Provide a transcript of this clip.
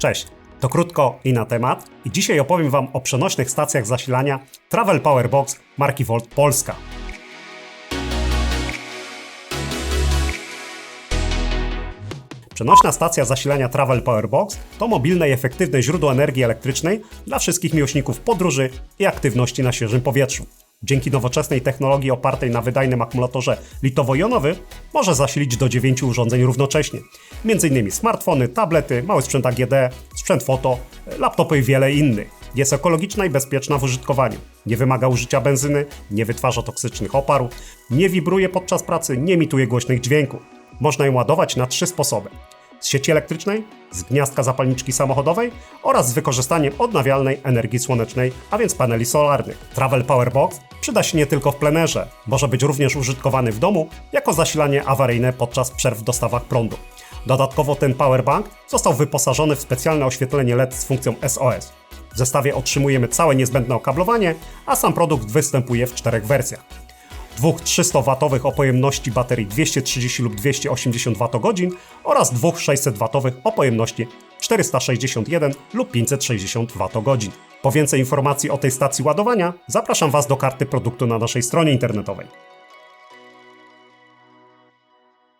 Cześć, to krótko i na temat i dzisiaj opowiem Wam o przenośnych stacjach zasilania Travel Power Box marki Volt Polska. Przenośna stacja zasilania Travel Power Box to mobilne i efektywne źródło energii elektrycznej dla wszystkich miłośników podróży i aktywności na świeżym powietrzu. Dzięki nowoczesnej technologii opartej na wydajnym akumulatorze litowo-jonowy może zasilić do 9 urządzeń równocześnie. M.in. smartfony, tablety, mały sprzęt AGD, sprzęt foto, laptopy i wiele innych. Jest ekologiczna i bezpieczna w użytkowaniu. Nie wymaga użycia benzyny, nie wytwarza toksycznych oparów, nie wibruje podczas pracy, nie emituje głośnych dźwięków. Można ją ładować na trzy sposoby. Z sieci elektrycznej, z gniazdka zapalniczki samochodowej oraz z wykorzystaniem odnawialnej energii słonecznej, a więc paneli solarnych. Travel Power Box przyda się nie tylko w plenerze, może być również użytkowany w domu jako zasilanie awaryjne podczas przerw w dostawach prądu. Dodatkowo ten powerbank został wyposażony w specjalne oświetlenie LED z funkcją SOS. W zestawie otrzymujemy całe niezbędne okablowanie, a sam produkt występuje w czterech wersjach dwóch 300W o pojemności baterii 230 lub 280 Wh oraz dwóch 600W o pojemności 461 lub 560 Wh. Po więcej informacji o tej stacji ładowania zapraszam Was do karty produktu na naszej stronie internetowej.